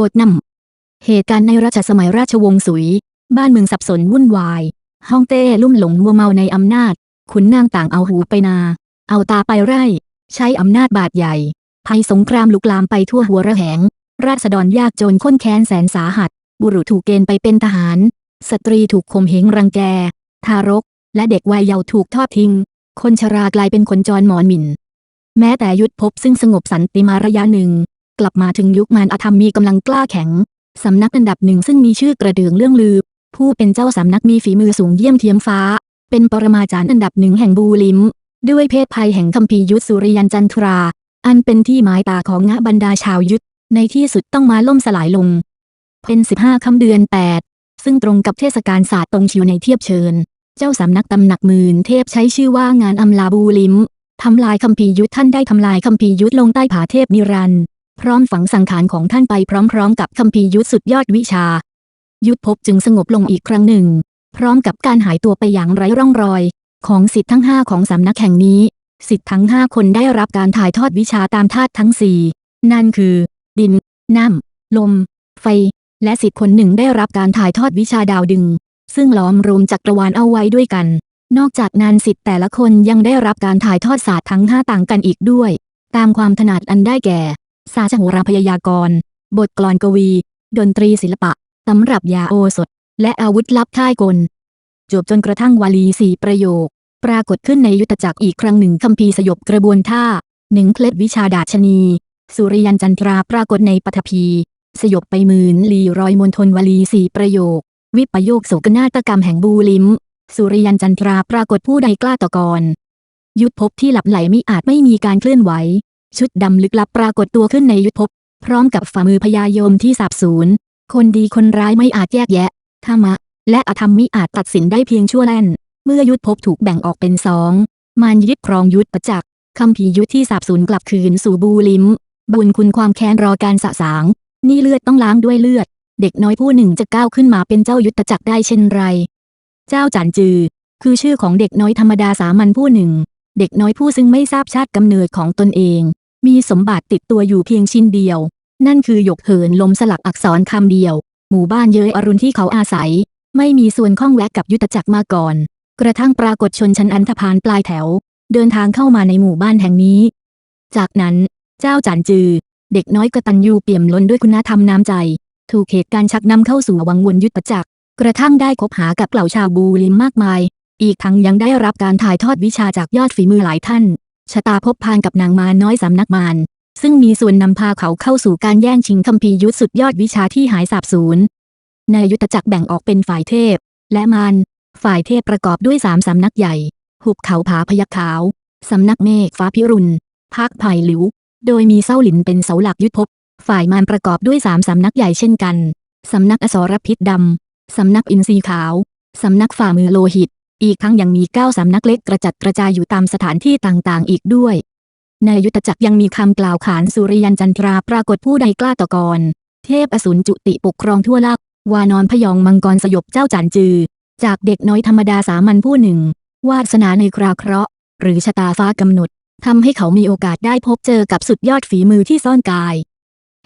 บทนำเหตุการณ์ในราชสมัยราชวงศ์สุย บ้านเมืองสับสนวุ่นวายฮ่องเต้ลุ่มหลงมัวเมาในอำนาจ ขุนนางต่างเอาหูไปนา เอาตาไปไร่ ใช้อำนาจบาดใหญ่ ภัยสงครามลุกลามไปทั่วหัวระแหง ราษฎรยากจนข้นแค้นแสนสาหัส บุรุษถูกเกณฑ์ไปเป็นทหาร สตรีถูกข่มเหงรังแก ทารก และเด็กวัยเยาว์ถูกทอดทิ้ง คนชรากลายเป็นคนจรหมอนหมิ่น แม้แต่ยุทธภพซึ่งสงบสันติมาระยะหนึ่ง กลับมาถึงยุคมารอธรรมมีกำลังกล้าแข็ง สำนักอันดับหนึ่งซึ่งมีชื่อกระเดืองเรื่องลือ ผู้เป็นเจ้าสำนักมีฝีมือสูงเยี่ยมเทียมฟ้า เป็นปรมาจารย์อันดับหนึ่งแห่งบูลิม ด้วยเพศภัยแห่งคัมภียุทธสุริยันจันทรา อันเป็นที่หมายตาของงะบรรดาชาวยุทธในที่สุดต้องมาล่มสลายลง เป็น15คำเดือน8ซึ่งตรงกับเทศกาลศาสตร์ตรงชิวในเทียบเชิญ เจ้าสำนักตำหนักหมื่นเทพใช้ชื่อว่างานอำลาบูลิมทำลายคัมภียุทธท่านได้ทำลายคัมภียุทธลงใต้ผาเทพนิรันดร์ พร้อมฝังสังขารของท่านไปพร้อมๆ กับคัมภีร์ยุทธสุดยอดวิชา ยุทธภพจึงสงบลงอีกครั้งหนึ่ง พร้อมกับการหายตัวไปอย่างไร้ร่องรอย ของสิทธิ์ทั้งห้าของสำนักแห่งนี้ สิทธิ์ทั้งห้าคนได้รับการถ่ายทอดวิชาตามธาตุทั้งสี่นั่นคือ ดิน น้ำ ลม ไฟ และสิทธิ์คนหนึ่งได้รับการถ่ายทอดวิชาดาวดึง ซึ่งล้อมรวมจักรวาลเอาไว้ด้วยกัน นอกจากนั้นสิทธิ์แต่ละคนยังได้รับการถ่ายทอดศาสตร์ทั้งห้าต่างกันอีกด้วย ตามความถนัดอันได้แก่ ศาสตร์โหราพยากรณ์ บทกลอนกวี ดนตรีศิลปะ ตำรับยาโอสถ และอาวุธลับท่ายกล จบจนกระทั่งวลีสี่ประโยค ปรากฏขึ้นในยุทธจักรอีกครั้งหนึ่งคัมภีสยบกระบวนท่าหนึ่งเคล็ดวิชาดาชนี สุริยันจันทราปรากฏในปฐพีสยบไปหมื่นลีรอยมณฑลวลีสี่ประโยค วิปโยคโศกนาฏกรรมแห่งบูลิม สุริยันจันทราปรากฏผู้ใดกล้าต่อกรยุทธภพที่หลับไหลมิอาจไม่มีการเคลื่อนไหว ชุดดำลึกลับปรากฏตัวขึ้นในยุทธภพ พร้อมกับฝ่ามือพญายมที่สาบสูญ คนดีคนร้ายไม่อาจแยกแยะ ธรรมะ และอธรรมมิอาจตัดสินได้เพียงชั่วแล่น เมื่อยุทธภพถูกแบ่งออกเป็นสองมารยึดครองยุทธประจักษ์คำพียุทธที่สาบสูญกลับคืนสู่บูลิม บุญคุณความแค้นรอการสะสาง นี่เลือดต้องล้างด้วยเลือด เด็กน้อยผู้หนึ่งจะก้าวขึ้นมาเป็นเจ้ายุทธจักรได้เช่นไร เจ้าจันจือ คือชื่อของเด็กน้อยธรรมดาสามัญผู้หนึ่ง เด็กน้อยผู้ซึ่งไม่ทราบชาติกำเนิดของตนเอง มีสมบัติติดตัวอยู่เพียงชิ้นเดียว นั่นคือหยกเหินลมสลักอักษรคำเดียว หมู่บ้านเย้ยอรุณที่เขาอาศัย ไม่มีส่วนข้องแวะกับยุทธจักรมาก่อน กระทั่งปรากฏชนชั้นอันธพาลปลายแถว เดินทางเข้ามาในหมู่บ้านแห่งนี้ จากนั้น เจ้าจันจือ เด็กน้อยกตัญญูเปี่ยมล้นด้วยคุณธรรมน้ำใจ ถูกเหตุการณ์ชักนำเข้าสู่วังวนยุทธจักร กระทั่งได้คบหากับเหล่าชาวบูลิมมากมาย อีกทั้งยังได้รับการถ่ายทอดวิชาจากยอดฝีมือหลายท่าน ชะตาพบพานกับนางมาน้อยสำนักมารซึ่งมีส่วนนำพาเขาเข้าสู่การแย่งชิงคัมภีร์ยุทธสุดยอดวิชาที่หายสาบสูญในยุทธจักรแบ่งออกเป็นฝ่ายเทพ และมารฝ่ายเทพประกอบด้วยสามสำนักใหญ่ หุบเขาผาพยัคฆ์ขาว สำนักเมฆฟ้าพิรุณภาคไผ่หลิว โดยมีเส้าหลินเป็นเสาหลักยุทธภพ ฝ่ายมารประกอบด้วยสามสำนักใหญ่เช่นกัน สำนักอสรพิษดำ สำนักอินทรีขาว สำนักฝ่ามือโลหิต อีกทั้งยังมีเก้าสำนักเล็กกระจัดกระจายอยู่ตามสถานที่ต่างๆ อีกด้วย ในยุทธจักรยังมีคำกล่าวขานสุริยันจันทราปรากฏผู้ใดกล้าต่อกร เทพอสูรจุติปกครองทั่วลักวานอนพยองมังกรสยบเจ้าจันจือ จากเด็กน้อยธรรมดาสามัญผู้หนึ่ง วาสนาในคราเคราะห์ หรือชะตาฟ้ากำหนดทำให้เขามีโอกาสได้พบเจอกับสุดยอดฝีมือที่ซ่อนกาย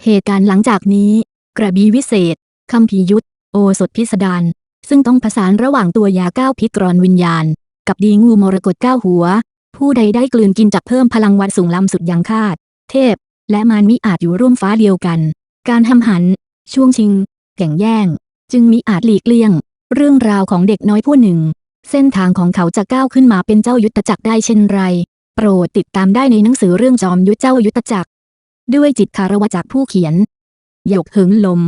เหตุการณ์หลังจากนี้ กระบีวิเศษคัมภียุทธโอสถพิสดาร ซึ่งต้องผสานระหว่างตัวยาก้าวพิษกรอนวิญญาณ กับดีงูมรกตก้าวหัว ผู้ใดได้กลืนกินจักเพิ่มพลังวัดสูงล้ำสุดยังคาด เทพ และมารมิอาจอยู่ร่วมฟ้าเดียวกัน การทำหัน ช่วงชิง แข่งแย่ง จึงมิอาจหลีกเลี่ยง เรื่องราวของเด็กน้อยผู้หนึ่ง เส้นทางของเขาจะก้าวขึ้นมาเป็นเจ้ายุทธจักรได้เช่นไร โปรดติดตามได้ในหนังสือเรื่องจอมยุทธเจ้ายุทธจักรด้วยจิตคารวะจากผู้เขียนหยกเหิงลม